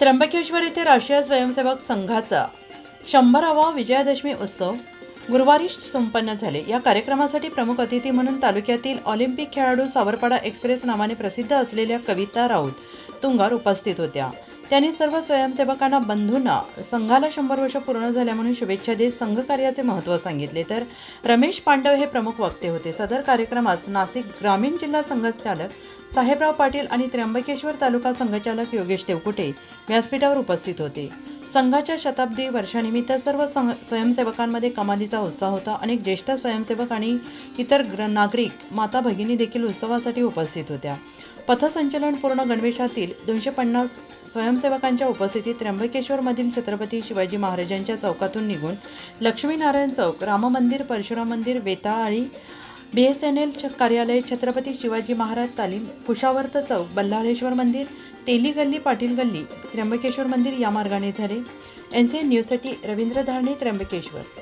त्र्यंबकेश्वर येथे राष्ट्रीय स्वयंसेवक संघाचा शंभरावा विजयादशमी उत्सव गुरुवारी संपन्न झाले. या कार्यक्रमासाठी प्रमुख अतिथी म्हणून तालुक्यातील ऑलिम्पिक खेळाडू सावरपाडा एक्सप्रेस नावाने प्रसिद्ध असलेल्या कविता राऊत तुंगार उपस्थित होत्या. त्यांनी सर्व स्वयंसेवकांना बंधूंना संघाला शंभर वर्ष पूर्ण झाल्या म्हणून शुभेच्छा देत संघकार्याचे महत्त्व सांगितले. तर रमेश पांडव हे प्रमुख वक्ते होते. सदर कार्यक्रमास नाशिक ग्रामीण जिल्हा संघचालक साहेबराव पाटील आणि त्र्यंबकेश्वर तालुका संघचालक योगेश देवकुटे व्यासपीठावर उपस्थित होते. संघाच्या शताब्दी वर्षानिमित्त सर्व स्वयंसेवकांमध्ये कमालीचा उत्साह होता. अनेक ज्येष्ठ स्वयंसेवक आणि इतर ग्र नागरिक माता भगिनी देखील उत्सवासाठी उपस्थित होत्या. पथसंचलन पूर्ण गणवेशातील दोनशे पन्नास स्वयंसेवकांच्या उपस्थितीत त्र्यंबकेश्वरमधील छत्रपती शिवाजी महाराजांच्या चौकातून निघून लक्ष्मीनारायण चौक राममंदिर परशुराम मंदिर वेताळी बी एस एन एल कार्यालय छत्रपती शिवाजी महाराज तालीम कुशावर्त चौक बल्लाळेश्वर मंदिर तेली गल्ली पाटील गल्ली त्र्यंबकेश्वर मंदिर या मार्गाने झाले. एन सी एन न्यूजसाठी रवींद्र धारणे त्र्यंबकेश्वर.